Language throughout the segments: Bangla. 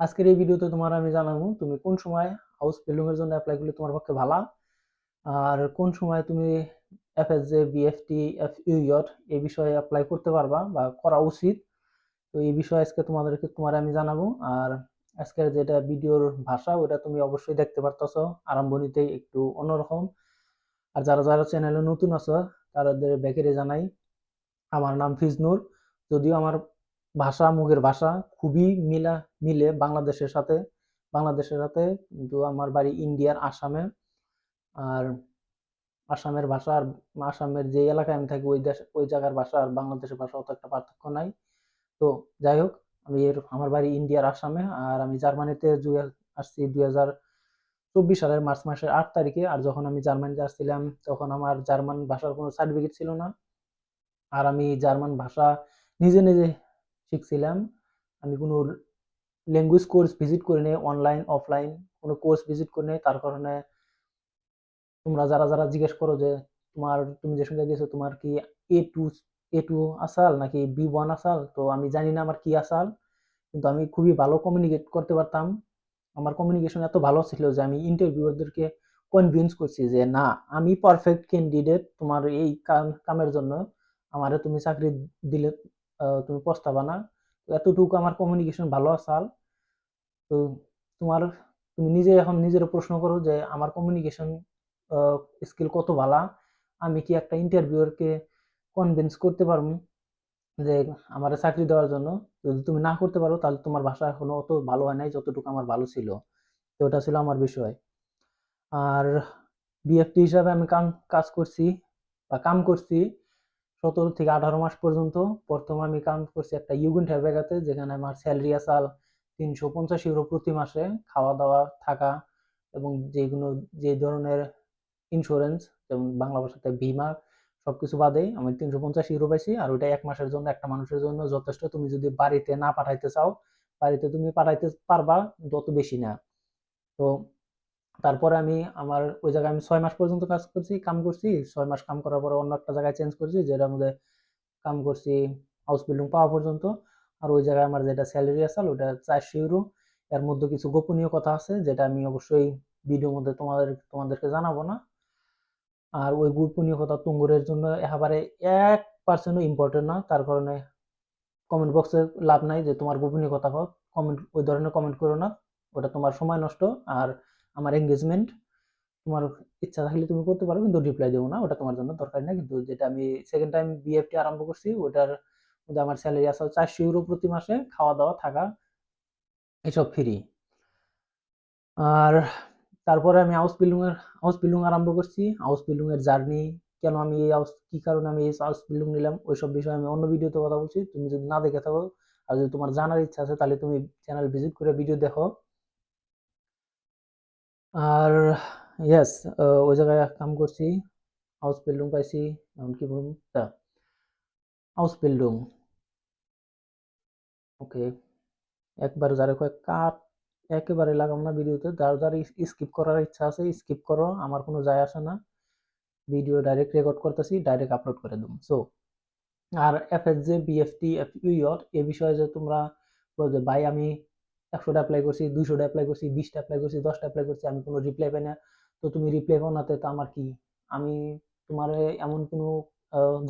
আজকের এই ভিডিওতে তোমার আমি জানাব তুমি কোন সময় হাউস বিল্ডিং এর জন্য অ্যাপ্লাই করলে তোমার পক্ষে ভালো, আর কোন সময় তুমি এফএসজে বিএফটি এফ ইউইট এই বিষয়ে অ্যাপ্লাই করতে পারবা বা করা উচিত। তো এই বিষয়ে আজকে তোমাদেরকে, তোমার আমি জানাব। আর আজকের যেটা ভিডিওর ভাষা, ওটা তুমি অবশ্যই দেখতে পারতেছো। আরম্ভণীতেই একটু অন্যরকম। আর যারা যারা চ্যানেলে নতুন আছো, তাদের ব্যাকেরে জানাই। আমার নাম ফিজনুর। যদিও আমার ভাষা মুখের ভাষা খুবই মিলা, মিলে বাংলাদেশের সাথে বাংলাদেশের সাথে কিন্তু আমার বাড়ি ইন্ডিয়ার আসামে। আর আসামের ভাষা আর আসামের যে এলাকায় আমি থাকি ওই দেশ, ওই জায়গার ভাষা আর বাংলাদেশের ভাষা অত একটা পার্থক্য নাই। তো যাই হোক, আমি এর, আমার বাড়ি ইন্ডিয়ার আসামে আর আমি জার্মানিতে আসছি দুই হাজার চব্বিশ সালের মার্চ মাসের আট তারিখে। আর যখন আমি জার্মানিতে আসছিলাম, তখন আমার জার্মান ভাষার কোনো সার্টিফিকেট ছিল না। আর আমি জার্মান ভাষা নিজে নিজে শিখছিলাম। আমি কোনো ল্যাঙ্গুয়েজ কোর্স ভিজিট করি নাই অনলাইন অফলাইন কোনো কোর্স ভিজিট করি নাই। তার কারণে তোমরা যারা যারা জিজ্ঞেস করো যে, তোমার, তুমি যে সঙ্গে গেছো তোমার কি এ টু এ টু আসাল নাকি বি ওয়ান আসাল? তো আমি জানি না আমার কি আসাল, কিন্তু আমি খুবই ভালো কমিউনিকেট করতে পারতাম। আমার কমিউনিকেশন এত ভালো ছিল যে আমি ইন্টারভিউয়ারদেরকে কনভিন্স করছি যে, না, আমি পারফেক্ট ক্যান্ডিডেট তোমার এই কামের জন্য। আমারে তুমি চাকরি দিলে তুমি পস্তাবা না। এতটুকু আমার কমিউনিকেশন ভালো আসাল তো তোমার, তুমি নিজে এখন নিজের প্রশ্ন করো যে আমার কমিউনিকেশন স্কিল কত ভালা? আমি কি একটা ইন্টারভিউরকে কনভিন্স করতে পারব যে আমার চাকরি দেওয়ার জন্য? যদি তুমি না করতে পারো, তাহলে তোমার ভাষা এখনও অত ভালো হয় নাই যতটুকু আমার ভালো ছিল। তো ওটা ছিল আমার বিষয়। আর বিএফটি হিসাবে আমি কাম, কাজ করছি বা কাম করছি। সতেরো থেকে আঠারো মাস পর্যন্ত প্রথম আমি কাম করছি একটা ইউগুন জায়গাতে যেখানে আমার স্যালারি আসাল তিনশো পঞ্চাশ ইউরো প্রতি মাসে খাওয়া দাওয়া থাকা এবং যেগুলো, যে ধরনের ইন্স্যুরেন্স যেমন বাংলা ভাষাতে বিমা সবকিছু বাদেই আমি তিনশো পঞ্চাশ ইউরো পাইছি আর ওইটা এক মাসের জন্য একটা মানুষের জন্য যথেষ্ট। তুমি যদি বাড়িতে না পাঠাইতে চাও, বাড়িতে তুমি পাঠাইতে পারবা যত বেশি না। তো তারপরে আমি আমার ওই জায়গায় আমি ছয় মাস পর্যন্ত কাজ করছি, কাম করছি। ছয় মাস কাম করার পরে অন্য একটা জায়গায় চেঞ্জ করছি, যেটার মধ্যে কাম করছি হাউস বিল্ডিং পাওয়া পর্যন্ত। আর ওই জায়গায় আমার যেটা স্যালারি আছে, ওটা চারশো ইউরো এর মধ্যে কিছু গোপনীয় কথা আছে, যেটা আমি অবশ্যই ভিডিওর মধ্যে তোমাদের, তোমাদেরকে জানাব না। আর ওই গোপনীয় কথা তুঙ্গুরের জন্য একেবারে এক পার্সেন্টও ইম্পর্টেন্ট না। তার কারণে কমেন্ট বক্সে লাভ নাই যে তোমার গোপনীয় কথা কমেন্ট ওই ধরনের কমেন্ট করো না। ওটা তোমার সময় নষ্ট। আর আমার এঙ্গেজমেন্ট তোমার ইচ্ছা থাকলে তুমি করতে পারো, কিন্তু রিপ্লাই দেবো না, ওটা তোমার জন্য দরকার না। কিন্তু যেটা আমি সেকেন্ড টাইম বিএফটি আরম্ভ করছি, ওটার মধ্যে আমার স্যালারি আসলে চারশো ইউরো প্রতি মাসে, খাওয়া দাওয়া থাকা, এসব ফ্রি আর তারপরে আমি হাউস বিল্ডিং এর হাউস বিল্ডিং আরম্ভ করছি। হাউস বিল্ডিং এর জার্নি কেন আমি এই হাউস কি কারণে আমি এই হাউস বিল্ডিং নিলাম, ওইসব বিষয়ে আমি অন্য ভিডিওতে কথা বলছি। তুমি যদি না দেখে থাকো, আর যদি তোমার জানার ইচ্ছা আছে, তাহলে তুমি চ্যানেল ভিজিট করে ভিডিও দেখো। আর ইয়েস ওই জায়গায় কাম করছি হাউস বিল্ডিং পাইছি এমন কি বলুন হাউস বিল্ডিং ওকে একবার যারা কয়েক কাট একেবারে লাগাম না ভিডিওতে, যার যার স্কিপ করার ইচ্ছা আছে স্কিপ করো, আমার কোনো যায় আসে না। ভিডিও ডাইরেক্ট রেকর্ড করতেছি ডাইরেক্ট আপলোড করে দেবো। So R F S J BFT F your এ বিষয়ে যে তোমরা বলছো ভাই, আমি একশোটা অ্যাপ্লাই করছি দুশোটা অ্যাপ্লাই করছি, বিশটা অ্যাপ্লাই করছি, দশটা অ্যাপ্লাই করছি, আমি কোনো রিপ্লাই পাই না। তো তুমি রিপ্লাই পাও না, তো আমার কি? আমি তোমার এমন কোনো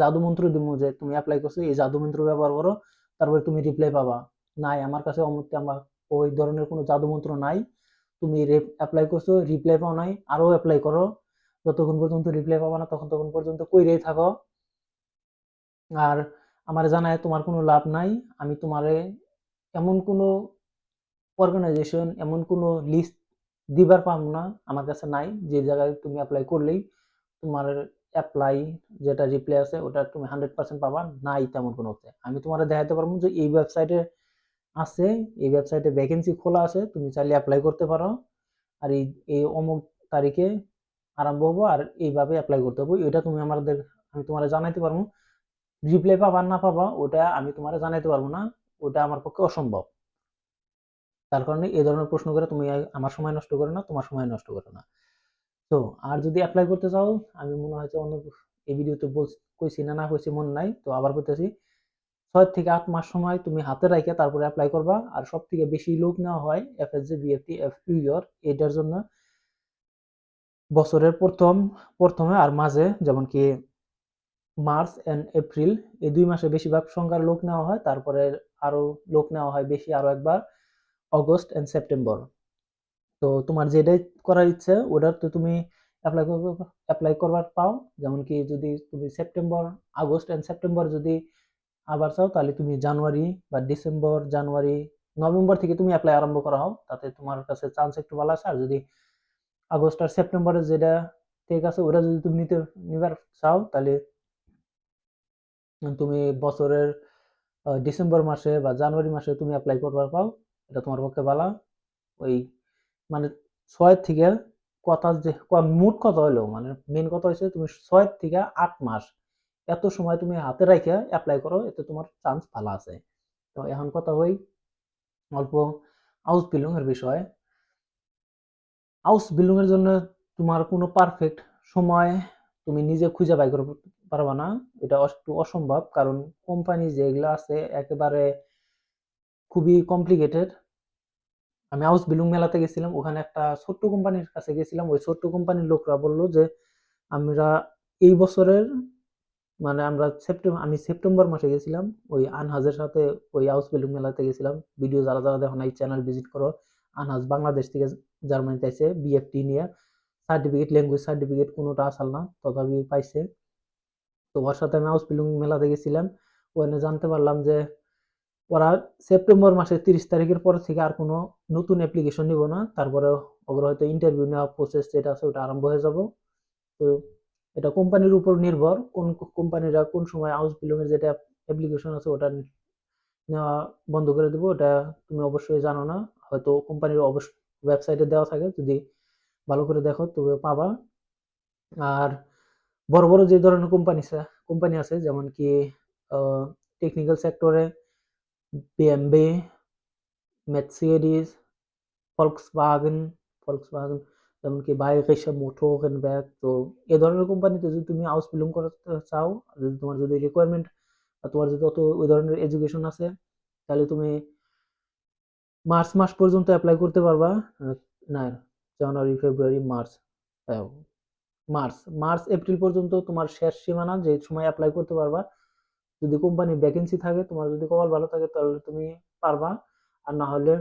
জাদু মন্ত্র দিব যে তুমি অ্যাপ্লাই করছ, এই জাদু মন্ত্র ব্যবহার করো, তারপরে তুমি রিপ্লাই পাবা। নাই, আমার কাছে অমুক আমার ওই ধরনের কোনো জাদু মন্ত্র নাই। তুমি অ্যাপ্লাই করছ রিপ্লাই পাও নাই আরও অ্যাপ্লাই করো। যতক্ষণ পর্যন্ত রিপ্লাই পাবা না, তখন তখন পর্যন্ত কইরেই থাকো। আর আমার জানায় তোমার কোনো লাভ নাই। আমি তোমারে এমন কোনো অর্গানাইজেশন এমন কোনো লিস্ট দিবার পাম না, আমার কাছে নাই। যে জায়গায় তুমি অ্যাপ্লাই করলেই তোমার অ্যাপ্লাই যেটা রিপ্লাই আছে, ওটা তুমি হান্ড্রেড পার্সেন্ট পাবা, নাই তেমন কোনো আমি তোমার দেখাতে পারব যে এই ওয়েবসাইটে আছে, এই ওয়েবসাইটে ভ্যাকেন্সি খোলা আছে, তুমি চাইলে অ্যাপ্লাই করতে পারো। আর এই এই অমুক তারিখে আরম্ভ হব আর এইভাবে অ্যাপ্লাই করতে হবে। এটা তুমি আমাদের, আমি তোমার জানাইতে পারব। রিপ্লাই পাবা না পাবা, ওটা আমি তোমার জানাইতে পারব না, ওটা আমার পক্ষে অসম্ভব। তার কারণে এই ধরনের প্রশ্ন করে তুমি আমার সময় নষ্ট করো না, তোমার সময় নষ্ট করো না। তো, আর যদি অ্যাপ্লাই করতে চাও, আমি মনে হয় অন্য এই ভিডিওতে বল কইছি না না কইছি, মন নাই, তো আবার করতেছি ছয় থেকে আট মাস সময় তুমি হাতে রাখে তারপরে অ্যাপ্লাই করবা, আর সব থেকে বেশি লোক নেওয়া হয় এফএসজি বিএফটি এফ ইউর এটার জন্য বছরের প্রথম, প্রথমে আর মাঝে, যেমন কি মার্চ এন্ড এপ্রিল, এই দুই মাসে বেশিরভাগ সংখ্যার লোক নেওয়া হয়, তারপরে আরও লোক নেওয়া হয় বেশি, আরও একবার। অগস্ট এন্ড সেপ্টেম্বর তো তোমার যেটাই করার ইচ্ছে, ওটার তো তুমি অ্যাপ্লাই করবে অ্যাপ্লাই করবার পাও। যেমন কি যদি তুমি সেপ্টেম্বর আগস্ট এন্ড সেপ্টেম্বর যদি আবার চাও, তাহলে তুমি জানুয়ারি বা ডিসেম্বর জানুয়ারি নভেম্বর থেকে তুমি অ্যাপ্লাই আরম্ভ করা হও তাতে তোমার কাছে চান্স একটু ভালো আছে। আর যদি আগস্ট আর সেপ্টেম্বরে যেটা ঠিক আছে, ওটা যদি তুমি নিতে, নিবার চাও, তাহলে তুমি বছরের ডিসেম্বর মাসে বা জানুয়ারি মাসে তুমি অ্যাপ্লাই করবার পাও। এটা তোমার পক্ষে ভালো। ওই মানে ছয় থেকে কথা যে মোট কথা হলো মানে মেন কথা হচ্ছে তুমি ছয় থেকে আট মাস এত সময় তুমি হাতে রেখে অ্যাপ্লাই করো, এতে তোমার চান্স ভালো আছে। তো এখন কথা হই অল্প হাউস বিল্ডিং এর বিষয়ে। হাউস বিল্ডিং এর জন্য তোমার কোনো পারফেক্ট সময় তুমি নিজে খুঁজে বাই করতে পারবা না। এটা একটু অসম্ভব, কারণ কোম্পানি যেগুলো আছে একেবারে খুবই কমপ্লিকেটেড আমি হাউস বিল্ডিং মেলাতে গেছিলাম, ওখানে একটা ছোট্ট কোম্পানির কাছে গেছিলাম, ওই ছোট্ট কোম্পানির লোকরা বলল যে, আমরা এই বছরের মানে আমরা সেপ্টেম্বর আমি সেপ্টেম্বর মাসে গেছিলাম, ওই আনহাজের সাথে ওই হাউস বিল্ডিং মেলাতে গেছিলাম। ভিডিও যারা যারা দেখো না, এই চ্যানেল ভিজিট করো। আনহাজ বাংলাদেশ থেকে জার্মানিতে আছে বিএফটি নিয়ে। সার্টিফিকেট ল্যাঙ্গুয়েজ সার্টিফিকেট কোনোটা আসাল না, তথাপি পাইছে। তো ওর সাথে আমি হাউস বিল্ডিং মেলাতে গেছিলাম। ওখানে জানতে পারলাম যে ওরা সেপ্টেম্বর মাসের তিরিশ তারিখের পর থেকে আর কোনো নতুন অ্যাপ্লিকেশন নিব না। তারপরে ওগুলো হয়তো ইন্টারভিউ নেওয়া প্রসেস যেটা আছে ওটা আরম্ভ হয়ে যাব। তো এটা কোম্পানির উপর নির্ভর কোন কোম্পানিরা কোন সময় হাউস বিল্ডিং যেটা অ্যাপ্লিকেশন আছে ওটা নেওয়া বন্ধ করে দেবো। ওটা তুমি অবশ্যই জানো না। হয়তো কোম্পানির অবশ্য ওয়েবসাইটে দেওয়া থাকে। যদি ভালো করে দেখো তবে পাবা। আর বড় বড় যে ধরনের কোম্পানি কোম্পানি আছে যেমন কি টেকনিক্যাল সেক্টরে বিএমবি মের্সিডিস ফলক্সওয়াগন ফলক্সওয়াগন যেমন কি বায়োকেশা মোটরনব্যাগ তো এ ধরনের কোম্পানিতে যদি তুমি হাউস বিলং করতে চাও যদি তোমার যদি রিকোয়ারমেন্ট তোমার যদি অত ওই ধরনের এডুকেশন আছে তাহলে তুমি মার্চ মাস পর্যন্ত অ্যাপ্লাই করতে পারবা? না জানুয়ারি February March March March April পর্যন্ত তোমার শেষ সীমানা যে সময় অ্যাপ্লাই করতে পারবা যদি কোম্পানি ভ্যাকেন্সি থাকে, তোমার যদি কপাল ভালো থাকে, তাহলে তুমি পারবা। আর না হলে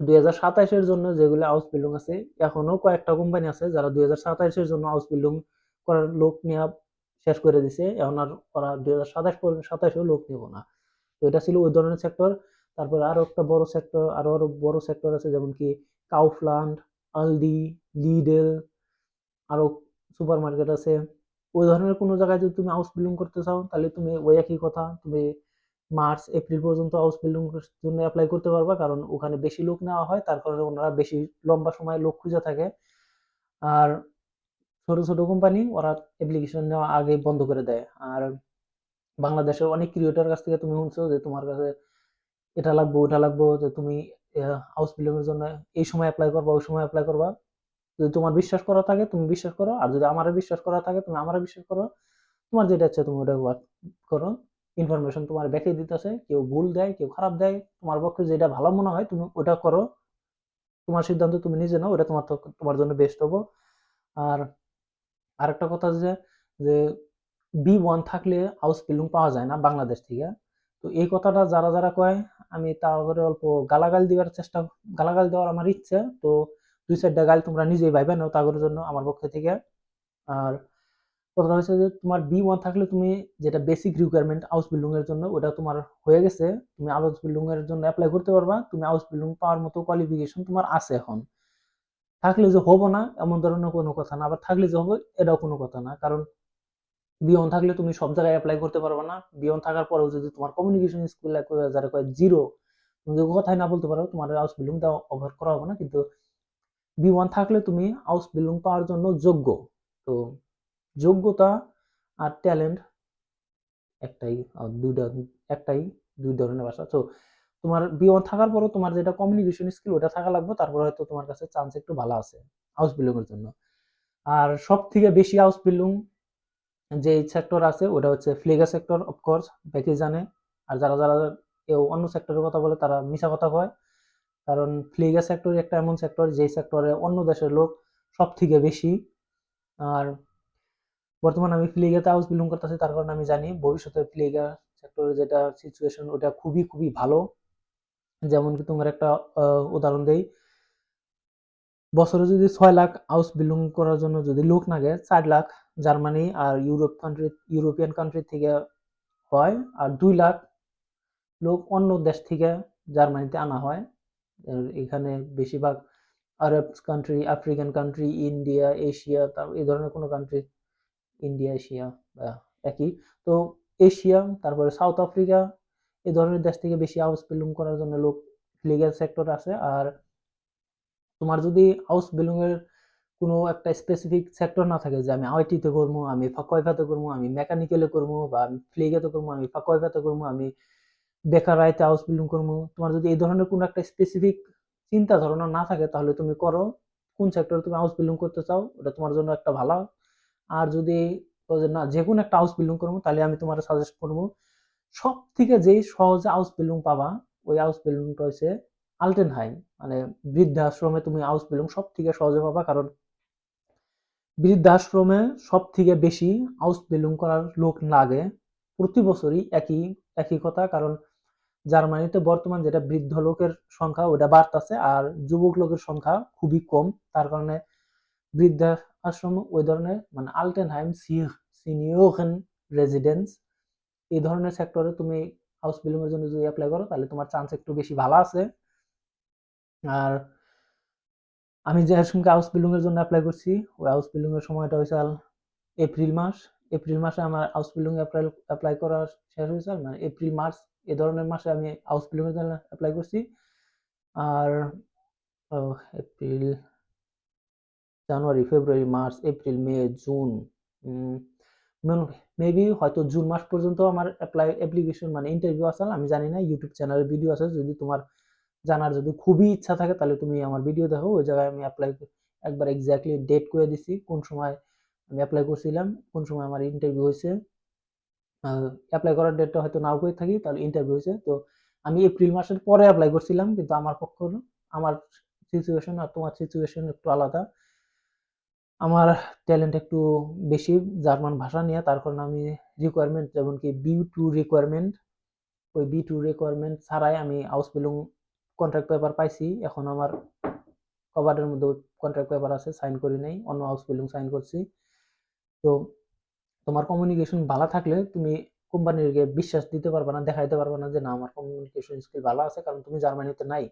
দুই হাজার সাতাইশের জন্য যেগুলো হাউস বিল্ডিং আছে, এখনও কয়েকটা কোম্পানি আছে যারা দুই হাজার সাতাইশের জন্য হাউস বিল্ডিং করার লোক নেওয়া শেষ করে দিছে। এখন আর ওরা দুই হাজার সাতাইশ পর্যন্ত, সাতাইশেও লোক নিব না। তো এটা ছিল ওই ধরনের সেক্টর তারপরে আরও একটা বড় সেক্টর আরও আরও বড় সেক্টর আছে, যেমন কি কাউফল্যান্ড আলডি লিডেল আরও সুপার মার্কেট আছে। ওই ধরনের কোনো জায়গায় যদি তুমি হাউস বিল্ডিং করতে চাও, তাহলে তুমি ওই একই কথা। তুমি মার্চ এপ্রিল পর্যন্ত হাউস বিল্ডিং জন্য অ্যাপ্লাই করতে পারবা, কারণ ওখানে বেশি লোক নেওয়া হয়, তার কারণে ওনারা বেশি লম্বা সময় লোক খুঁজে থাকে। আর ছোট ছোট কোম্পানি ওরা অ্যাপ্লিকেশন নেওয়া আগে বন্ধ করে দেয়। আর বাংলাদেশের অনেক ক্রিয়েটর কাছ থেকে তুমি শুনছো যে তোমার কাছে এটা লাগবো, ওটা লাগবো, যে তুমি হাউস বিল্ডিং এর জন্য এই সময় অ্যাপ্লাই করবা, ওই সময় অ্যাপ্লাই করবা। যদি তোমার বিশ্বাস করা থাকে, তুমি বিশ্বাস করো। আর যদি আমারে বিশ্বাস করা থাকে, তুমি আমারে বিশ্বাস করো। তোমার যেটা ইচ্ছা, তুমি ওটা করো। ইনফরমেশন তোমার ব্যাখ্যা দিতেছে, কেউ ভুল দেয়, কেউ খারাপ দেয়। তোমার পক্ষে যেটা ভালো মনে হয়, তুমি ওটা করো। তোমার সিদ্ধান্ত তুমি নিজে নাও, ওটা তোমার তোমার জন্য বেস্ট হব। আর আরেকটা কথা যে যে বি ওয়ান থাকলে হাউস বিল্ডিং পাওয়া যায় না বাংলাদেশ থেকে। তো এই কথাটা যারা যারা কয়, আমি তাহলে অল্প গালাগাল দেওয়ার চেষ্টা, গালাগাল দেওয়ার আমার ইচ্ছে। তো দুই চারটা গাল তোমরা নিজেই ভাইবে নাও তাগর জন্য আমার পক্ষ থেকে। আর কথাটা হচ্ছে যে তোমার বি ওয়ান থাকলে তুমি যেটা বেসিক রিকোয়ারমেন্ট হাউস বিল্ডিং এর জন্য ওটা তোমার হয়ে গেছে। তুমি হাউস বিল্ডিং এর জন্য অ্যাপ্লাই করতে পারবা। তুমি হাউস বিল্ডিং পাওয়ার মতো কোয়ালিফিকেশন তোমার আছে এখন। থাকলে যে হব না এমন ধরনের কোনো কথা না, আবার থাকলে যে হবে এটাও কোনো কথা না। কারণ বিয়ন থাকলে তুমি সব জায়গায় অ্যাপ্লাই করতে পারবে না। বিয়ন থাকার পরেও যদি তোমার কমিউনিকেশন স্কিল যারা কয় জিরো তুমি যদি কথাই না বলতে পারো, তোমার হাউস বিল্ডিং দেওয়া অভার করা হবে না। কিন্তু বি ওয়ান থাকলে তুমি হাউস বিল্ডিং পাওয়ার জন্য যোগ্য। তো যোগ্যতা আর ট্যালেন্ট একটাই দুইটা একটাই দুই ধরনের ভাষা। তো তোমার বি ওয়ান থাকার পরও তোমার যেটা কমিউনিকেশন স্কিল ওটা থাকা লাগবে, তারপর হয়তো তোমার কাছে চান্স একটু ভালো আছে হাউস বিল্ডিং এর জন্য। আর সব থেকে বেশি হাউস বিল্ডিং যে সেক্টর আছে, ওটা হচ্ছে ফ্লেগা সেক্টর অফকোর্স ব্যাকে জানে আর যারা যারা কেউ অন্য সেক্টরের কথা বলে, তারা মিশা কথা কয়। কারণ ফ্লিগা সেক্টর একটা এমন সেক্টর যেই সেক্টরে অন্য দেশের লোক সব থেকে বেশি। আর বর্তমানে আমি ফ্লিগাতে হাউস বিলং করতেছি, তার কারণে আমি জানি ভবিষ্যতে ফ্লিগা সেক্টরের যেটা সিচুয়েশন ওটা খুবই খুবই ভালো। যেমন কি তোমার একটা উদাহরণ দেই। বছরে যদি ছয় লাখ হাউস বিলং করার জন্য যদি লোক লাগে, চার লাখ জার্মানি আর ইউরোপ কান্ট্রি ইউরোপিয়ান কান্ট্রি থেকে হয়, আর দুই লাখ লোক অন্য দেশ থেকে জার্মানিতে আনা হয়। এখানে বেশিরভাগ Arab country African country India Asia তার এই ধরনের কোনো কান্ট্রি ইন্ডিয়া এশিয়া একই। তো এশিয়া তারপরে সাউথ আফ্রিকা এই ধরনের দেশ থেকে বেশি হাউস বিলং করার জন্য লোক লিগ্যাল সেক্টর আছে। আর তোমার যদি হাউস বিলং এর কোনো একটা স্পেসিফিক সেক্টর না থাকে, যে আমি আইটিতে করব, আমি ফাঁকওয়াইফাতে করব, আমি মেকানিক্যালে করব, বা আমি ফ্লিগাতে করব, আমি ফাঁকওয়াইফাতে করব, আমি বেকার আইতে হাউস বিল্ডিং করব। তোমার যদি এই ধরনের কোনো একটা স্পেসিফিক চিন্তা ধারণা না থাকে, তাহলে তুমি করো। কোন সেক্টরে তুমি হাউস বিল্ডিং করতে চাও, ওটা তোমার জন্য একটা ভালো। আর যদি না, যে কোনো একটা হাউস বিল্ডিং করব, তাহলে আমি তোমার সাজেস্ট করব সব থেকে যেই সহজে হাউস বিল্ডিং পাবা, ওই হাউস বিল্ডিংটা হচ্ছে আলটেন হাই মানে বৃদ্ধাশ্রমে তুমি হাউস বিল্ডিং সব থেকে সহজে পাবা, কারণ বৃদ্ধাশ্রমে সব থেকে বেশি হাউস বিল্ডিং করার লোক লাগে। প্রতি বছরই একই একই কথা, কারণ জার্মানিতে বর্তমান যেটা বৃদ্ধ লোকের সংখ্যা, ওটা বাড়তেছে, আর যুবক লোকের সংখ্যা খুবই কম। তার কারণে বৃদ্ধা আশ্রম ওই ধরনের মানে আলটেনহাইম সিনিয়রন রেজিডেন্স এই ধরনের সেক্টরে তুমি হাউস বিল্ডিং এর জন্য যদি অ্যাপ্লাই করো, তাহলে তোমার চান্স একটু বেশি ভালো আছে। আর আমি যে সঙ্গে হাউস বিল্ডিং এর জন্য অ্যাপ্লাই করছি, ওই হাউস বিল্ডিং এর সময়টা হয়েছে এপ্রিল মাস। এপ্রিল মাসে আমার হাউস বিল্ডিং অ্যাপ্লাই অ্যাপ্লাই করা শেষ হয়েছে মানে এপ্রিল মার্চ এ ধরনের মাসে আমি হাউস বিল্ডিং এর জন্য অ্যাপ্লাই করছি। আর এপ্রিল জানুয়ারি February March April May June maybe হয়তো জুন মাস পর্যন্ত আমার অ্যাপ্লাই অ্যাপ্লিকেশন মানে ইন্টারভিউ আসল আমি জানি না ইউটিউব চ্যানেলে ভিডিও আছে। যদি তোমার জানার যদি খুবই ইচ্ছা থাকে, তাহলে তুমি আমার ভিডিও দেখো। ওই জায়গায় আমি অ্যাপ্লাই একবার এক্স্যাক্টলি ডেট করে দিছি, কোন সময় আমি অ্যাপ্লাই করছিলাম, কোন সময় আমার ইন্টারভিউ হয়েছে। অ্যাপ্লাই করার ডেটটা হয়তো নাও করে থাকি, তাহলে ইন্টারভিউ হয়েছে। তো আমি এপ্রিল মাসের পরে অ্যাপ্লাই করছিলাম, কিন্তু আমার পক্ষ আমার সিচুয়েশন আর তোমার সিচুয়েশন একটু আলাদা। আমার ট্যালেন্ট একটু বেশি, জার্মান ভাষা নিয়ে, তার কারণে আমি রিকোয়ারমেন্ট যেমন কি বি টু রিকোয়ারমেন্ট ওই বি টু রিকোয়ারমেন্ট ছাড়াই আমি হাউস বিলং কন্ট্রাক্ট পেপার পাইছি। এখন আমার কভারের মধ্যে কন্ট্রাক্ট পেপার আছে সাইন করি নাই, অন্য হাউস বিল্ডিং সাইন করছি। তো তোমার কমিউনিকেশন ভালো থাকলে তুমি কোম্পানিকে বিশ্বাস দিতে পারবে না, দেখাইতে পারবে না যে না, আমার কমিউনিকেশন স্কিল ভালো আছে, কারণ তুমি জার্মানিতে নাই।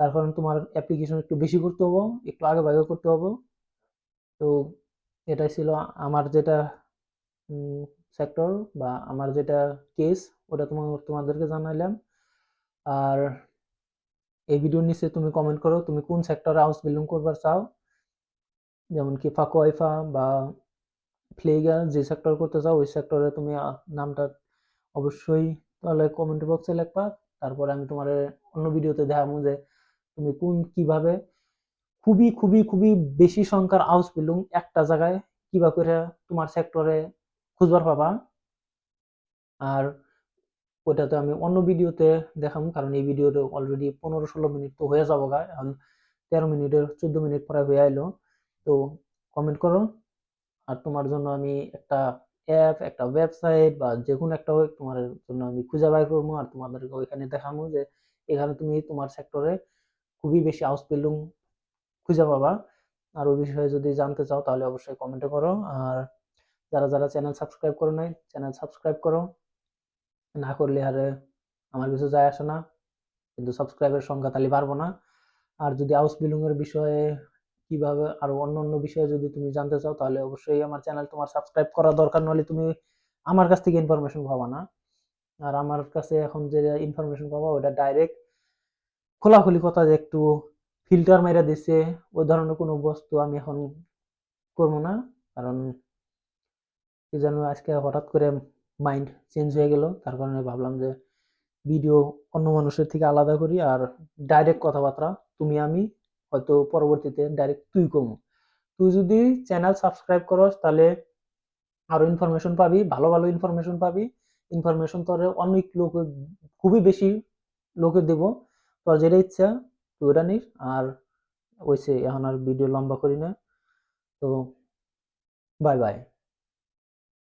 তার কারণ তোমার অ্যাপ্লিকেশন একটু বেশি করতে হবে, একটু আগে ভাগে করতে হবে। তো এটাই ছিল আমার যেটা সেক্টর বা আমার যেটা কেস ওটা তোমার তোমাদেরকে জানাইলাম। আর এই ভিডিওর নিচে তুমি কমেন্ট করো, তুমি কোন সেক্টরে হাউস বিল্ডিং করবার চাও? যেমন কি ফাকোয়াইফা বা ফ্লেগা যে সেক্টর করতে চাও, ওই সেক্টরে তুমি নামটা অবশ্যই তাহলে কমেন্ট বক্সে লিখবা। তারপরে আমি তোমার অন্য ভিডিওতে দেখাবো যে তুমি কোন, কীভাবে খুবই খুবই খুবই বেশি সংখ্যার হাউস বিল্ডিং একটা জায়গায় কিবা করে তোমার সেক্টরে খুঁজবার পাবা। আর ওটাতে আমি অন্য ভিডিওতে দেখাবো, কারণ এই ভিডিওতে অলরেডি পনেরো, ষোলো মিনিট তো হয়ে যাব গা এখন তেরো মিনিটের চোদ্দ মিনিট পরে হয়ে আইলো। তো কমেন্ট করো। আর তোমার জন্য আমি একটা অ্যাপ একটা ওয়েবসাইট বা যে কোনো একটা তোমার জন্য আমি খুঁজে বাই করব আর তোমাদেরকে ওইখানে দেখাবো যে এখানে তুমি তোমার সেক্টরে খুবই বেশি হাউস বিল্ডিং খুঁজে পাবা। আর ওই বিষয়ে যদি জানতে চাও তাহলে অবশ্যই কমেন্টে করো। আর যারা যারা চ্যানেল সাবস্ক্রাইব করো নাই চ্যানেল সাবস্ক্রাইব করো। না করলে আর আমার কিছু যায় আসে না। কিন্তু সাবস্ক্রাইবের সংখ্যা তাহলে পারব না। আর যদি হাউস বিল্ডিং এর বিষয়ে কীভাবে আরও অন্য অন্য বিষয়ে যদি তুমি জানতে চাও, তাহলে অবশ্যই আমার চ্যানেল তোমার সাবস্ক্রাইব করা দরকার নলে তুমি আমার কাছ থেকে ইনফরমেশন পাবা না। আর আমার কাছে এখন যে ইনফরমেশন পাবা ওটা ডাইরেক্ট খোলাখুলি কথা যে একটু ফিল্টার মেরে দিছে, ওই ধরনের কোনো বস্তু আমি এখন করব না। কারণ কি যেন আজকে হঠাৎ করে মাইন্ড চেঞ্জ হয়ে গেল, তার কারণে ভাবলাম যে ভিডিও অন্য মানুষের থেকে আলাদা করি। আর ডাইরেক্ট কথাবার্তা, তুমি আমি হয়তো পরবর্তীতে ডাইরেক্ট তুই কমু। তুই যদি চ্যানেল সাবস্ক্রাইব করস, তাহলে আরও ইনফরমেশন পাবি, ভালো ভালো ইনফরমেশন পাবি। ইনফরমেশন তোর অনেক লোক, খুবই বেশি লোকে দেব। তোর যেটা ইচ্ছা, তুই ওটা নিস। আর ওইসে এখন আর ভিডিও লম্বা করি না। তো বাই বাই